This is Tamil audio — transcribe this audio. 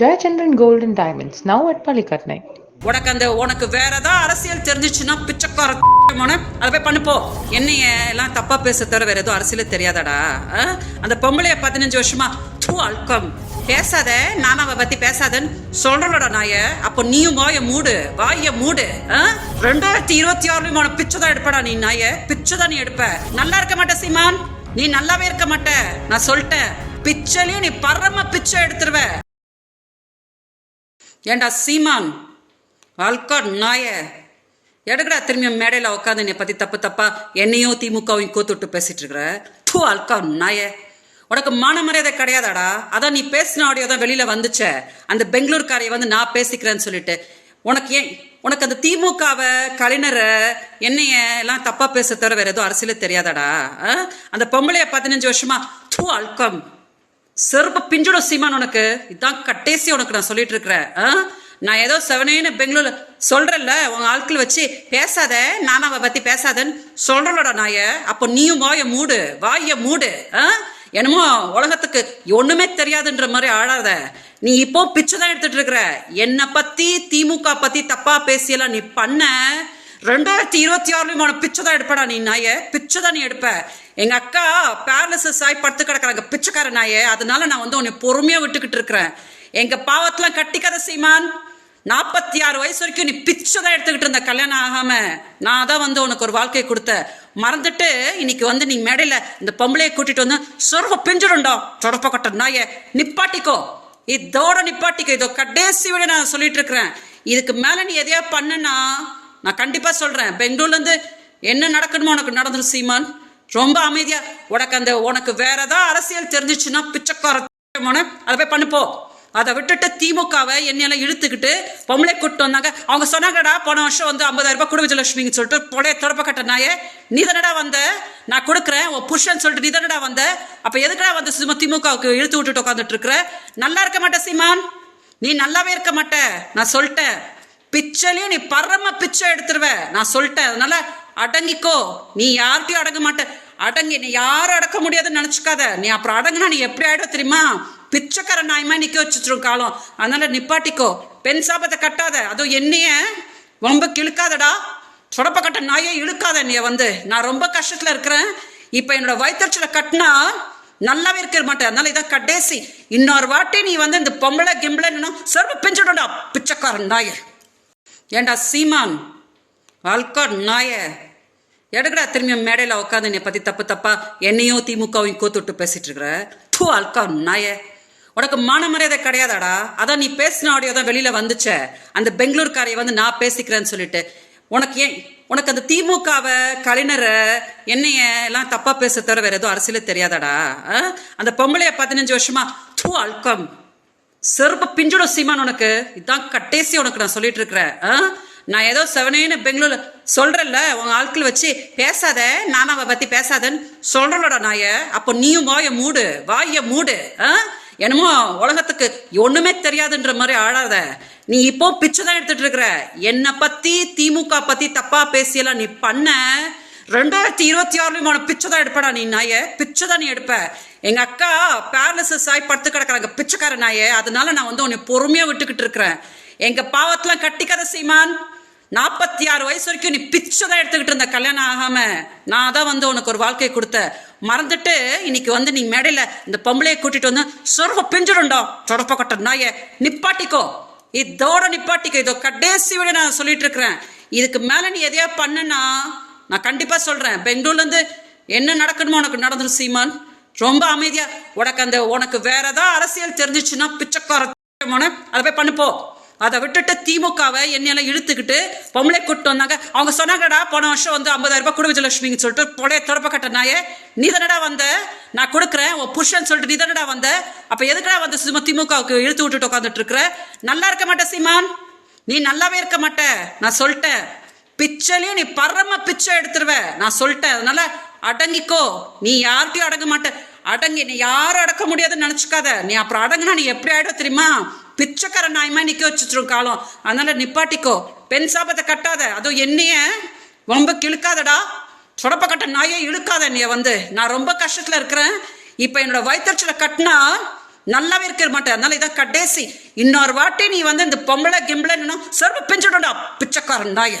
Jayachandran golden and Diamonds, now at உனக்கு அந்த உனக்கு வேற ஏதாவது அரசியல் தெரிஞ்சிச்சுன்னா பிச்சைக்கார அதை போய் பண்ணுப்போ என்னைய எல்லாம் தப்பா பேச தவிர வேற எதுவும் அரசியலே தெரியாதாடா. ஆ? அந்த பொம்பளைய பதினஞ்சு வருஷமா தூ அல்கம். பேசாத அவ பத்தி பேசாதன்னு சொல்றலடா நாய. அப்போ நீயும் வாய மூடு வாய மூடு ஆ? ரெண்டாயிரத்தி இருபத்தி ஆறுலயும் உன பிச்சை தான் எடுப்படா நீ நாய. பிச்சை தான் நீ எடுப்ப. நல்லா இருக்க மாட்ட சீமான். நீ நல்லாவே இருக்க மாட்ட. நான் சொல்லிட்டேன். பிச்சைலயும் நீ பரம பிச்சை எடுத்துருவ. ஏண்டா சீமான்? ஆல்காட் நாய. எடுக்கடா திரும்பியும் மேடையில் உட்காந்து என்னை பற்றி தப்பு தப்பா என்னையும் திமுகவையும் கோத்துட்டு பேசிட்டு இருக்கிற தூ ஆல்கா நாய. உனக்கு மான மரியாதை கிடையாதாடா? அதான் நீ பேசின ஆடியோ தான் வெளியில் வந்துச்சே. அந்த பெங்களூர்காரையை வந்து நான் பேசிக்கிறேன்னு சொல்லிட்டு. உனக்கு ஏன் உனக்கு அந்த திமுகவை கலைஞரை என்னைய எல்லாம் தப்பா பேச தவிர வேற எதுவும் அரசியலே தெரியாதாடா? ஆ? அந்த பொம்பளைய பதினஞ்சு வருஷமா தூ அல்கம் செருப்ப பிஞ்சுட சீமான் உனக்கு? இதான் கட்டேசி உனக்கு நான் சொல்லிட்டு இருக்கிறேன் ஆ? நான் ஏதோ செவனேன்னு பெங்களூர்ல சொல்றேன்ல உங்க ஆட்கள் வச்சு பேசாத நானாவை பத்தி பேசாதன்னு சொல்றலடா நாய. அப்போ நீயும் வாய மூடு வாய மூடு ஆ? என்னமோ உலகத்துக்கு ஒண்ணுமே தெரியாதுன்ற மாதிரி ஆடாத நீ இப்போ பிச்சை தான் எடுத்துட்டு இருக்கிற. என்னை பத்தி திமுக பத்தி தப்பா பேசியெல்லாம் நீ பண்ண. ரெண்டாயிரத்தி இருபத்தி ஆறுலையும் உன பிச்சை தான் எடுப்படா நீ நாய. பிச்சை தான் நீ எடுப்ப. எங்க அக்கா பேரலிசஸ் ஆகி படுத்து கிடக்குறாங்க பிச்சைக்கார நாயே. அதனால நான் வந்து உன்னை பொறுமையா விட்டுக்கிட்டு இருக்கிறேன். எங்க பாவத்தெல்லாம் கட்டிக்காத சீமான். நாற்பத்தி ஆறு வயசு வரைக்கும் நீ பிச்சை தான் எடுத்துக்கிட்டு இருந்த கல்யாணம் ஆகாம. நான் தான் வந்து உனக்கு ஒரு வாழ்க்கையை கொடுத்த மறந்துட்டு இன்னைக்கு வந்து நீ மேடையில இந்த பொம்பளையை கூட்டிட்டு வந்து சொர்வ பிஞ்சிடும்டா சொடப்ப கட்ட நாய நிப்பாட்டிக்கோ. இதோட நிப்பாட்டிக்கோ. இதோ கடைசி விட நான் சொல்லிட்டு இருக்கிறேன். இதுக்கு மேல நீ எதையா பண்ணனா நான் கண்டிப்பாக சொல்கிறேன் பெங்களூர்லேருந்து என்ன நடக்கணுமோ உனக்கு நடந்துடும் சீமான். ரொம்ப அமைதியாக உனக்கு அந்த உனக்கு வேற ஏதாவது அரசியல் தெரிஞ்சிச்சுன்னா பிச்சைக்காரமான அதை போய் பண்ணுப்போ அதை விட்டுட்டு திமுகவை என்னையெல்லாம் இழுத்துக்கிட்டு பொம்பளை கூட்டு வந்தாங்க. அவங்க சொன்னாங்கடா போன வருஷம் வந்து ஐம்பதாயிரம் ரூபாய் குடும்ப விஜயலட்சுமின்னு சொல்லிட்டு பொழைய தொடப்ப கட்ட நாயே நீ தானடா வந்த? நான் கொடுக்குறேன் உன் புருஷன் சொல்லிட்டு நீ தானடா வந்த? அப்போ எதுக்குடா வந்து சும்மா திமுகவுக்கு இழுத்து விட்டுட்டு உட்காந்துட்டு இருக்கிற? நல்லா இருக்க மாட்டேன் சீமான். நீ நல்லாவே இருக்க மாட்ட. நான் சொல்லிட்டேன். பிச்சைலையும் நீ பரம பிச்சை எடுத்துருவ. நான் சொல்லிட்டேன். அதனால அடங்கிக்கோ. நீ யார்கிட்டயும் அடங்க மாட்ட. அடங்கி நீ யாரும் அடக்க முடியாதுன்னு நினச்சிக்காத. நீ அப்புறம் அடங்குனா நீ எப்படி ஆகிடும் தெரியுமா? பிச்சைக்கார நாயமா நிற்க வச்சுச்சிரும் காலம். அதனால நிப்பாட்டிக்கோ. பெண் சாபத்தை கட்டாத. அதுவும் என்னைய ரொம்ப கிழுக்காதடா. சுடப்ப கட்ட நாயே இழுக்காத நீ வந்து. நான் ரொம்ப கஷ்டத்தில் இருக்கிறேன். இப்போ என்னோட வயிற்றுச்சல கட்டினா நல்லாவே இருக்க மாட்டேன். அதனால இதான் கடைசி. இன்னொரு வாட்டி நீ வந்து இந்த பொம்பளை கிம்பளை சர்வ பிஞ்சிடும்டா பிச்சைக்காரன் நாயே. ஏண்டா சீமான்? ஆல்காட் நாய. எடுக்கடா திரும்பியும் மேடையில் உட்காந்து என்னை பற்றி தப்பு தப்பா என்னையும் திமுகவையும் கோத்துட்டு பேசிட்டு இருக்கிற தூ அல்கா நாய. உனக்கு மான மரியாதை கிடையாதாடா? அதான் நீ பேசின ஆடியோ தான் வெளியில் வந்துச்சே. அந்த பெங்களூர்காரையை வந்து நான் பேசிக்கிறேன்னு சொல்லிட்டு. உனக்கு ஏன் உனக்கு அந்த திமுகவை கலைஞரை என்னைய எல்லாம் தப்பாக பேச தவிர வேற எதுவும் அரசியலே தெரியாதாடா? ஆ? அந்த பொம்பளைய பதினஞ்சு வருஷமா தூ அல்கம். செருப்பு பிஞ்சுடும் சீமான் உனக்கு? இதான் கட்டேசி உனக்கு நான் சொல்லிட்டு இருக்கிறேன் ஆ? நான் ஏதோ செவனேன்னு பெங்களூர்ல சொல்றேன்ல உங்க ஆட்கள் வச்சு பேசாத அவ பத்தி பேசாதன்னு சொல்றலோட நாய. அப்போ நீயும் வாய மூடு வாய மூடு ஆ? என்னமோ உலகத்துக்கு ஒண்ணுமே தெரியாதுன்ற மாதிரி ஆடாத. நீ இப்போ பிச்சை தான் எடுத்துட்டு இருக்கிற. என்னை பத்தி திமுக பத்தி தப்பா பேசியெல்லாம் நீ பண்ண. ரெண்டாயிரத்தி இருபத்தி ஆறுலையும் உனக்கு பிச்சை தான் எடுப்படா நீ நாய. பிச்சை தான் நீ எடுப்ப. எங்க அக்கா பேரலிசஸ் ஆகி படுத்து கிடக்குறாங்க. பிச்சைக்கார நாய. அதனால நான் வந்து உன்னை பொறுமையா விட்டுக்கிட்டு இருக்கிறேன். எங்க பாவத்தெல்லாம் கட்டிக்காத சீமான். நாற்பத்தி ஆறு வயசு வரைக்கும் நீ பிச்சை தான் எடுத்துக்கிட்டு இருந்த கல்யாணம் ஆகாம. நான் தான் வந்து உனக்கு ஒரு வாழ்க்கையை கொடுத்த மறந்துட்டு இன்னைக்கு வந்து நீ மேடையில இந்த பொம்பளையை கூட்டிட்டு வந்து சொர்வ பிஞ்சிடும்டா. தொடப்ப கொட்ட நாய. நிப்பாட்டிக்கோ. இதோட நிப்பாட்டிக்கோ. இதோ கடைசி விட நான் சொல்லிட்டு இருக்கிறேன். இதுக்கு மேல நீ எதையா பண்ணனா நான் கண்டிப்பாக சொல்கிறேன் பெங்களூர்லேருந்து என்ன நடக்கணுமோ உனக்கு நடந்துரும் சீமான். ரொம்ப அமைதியாக உனக்கு அந்த உனக்கு வேற ஏதாவது அரசியல் தெரிஞ்சிச்சுன்னா பிச்சைக்கார மோனே அதை போய் பண்ணுப்போ அதை விட்டுட்டு திமுகவை என்னையெல்லாம் இழுத்துக்கிட்டு பொம்பளை கூட்டு வந்தாங்க. அவங்க சொன்னாங்கடா போன வருஷம் வந்து ஐம்பதாயிரம் ரூபாய் குடும்ப விஜயலட்சுமின்னு சொல்லிட்டு பொழைய தொடப்ப கட்ட நாயே. நீ தானடா வந்த? நான் கொடுக்குறேன் உன் புருஷன் சொல்லிட்டு நீ தானடா வந்த? அப்போ எதுக்குடா வந்து சும்மா திமுகவுக்கு இழுத்து விட்டுட்டு உட்காந்துட்டு இருக்கிற? நல்லா இருக்க மாட்டேன் சீமான். நீ நல்லாவே இருக்க மாட்ட. நான் சொல்லிட்டேன். பிச்சைலையும் நீ பரம பிச்சை எடுத்துருவ. நான் சொல்லிட்டேன். அதனால அடங்கிக்கோ. நீ யார்கிட்டயும் அடங்க மாட்ட. அடங்கி நீ யாரும் அடக்க முடியாதுன்னு நினச்சிக்காத. நீ அப்புறம் அடங்குனா நீ எப்படி ஆகிடும் தெரியுமா? பிச்சைக்கார நாயமா நிற்க வச்சுச்சிரும் காலம். அதனால நிப்பாட்டிக்கோ. பெண் சாபத்தை கட்டாத. அதுவும் என்னைய ரொம்ப கிழுக்காதடா. சொடப்ப கட்ட நாயே இழுக்காத நீ வந்து. நான் ரொம்ப கஷ்டத்தில் இருக்கிறேன். இப்போ என்னோட வயிற்றுச்சல கட்டினா நல்லாவே இருக்க மாட்டேன். அதனால இதான் கடைசி. இன்னொரு வாட்டி நீ வந்து இந்த பொம்பளை கிம்பளைன்னா சிறப்பு பிஞ்சிடும்டா பிச்சைக்காரன் நாயே.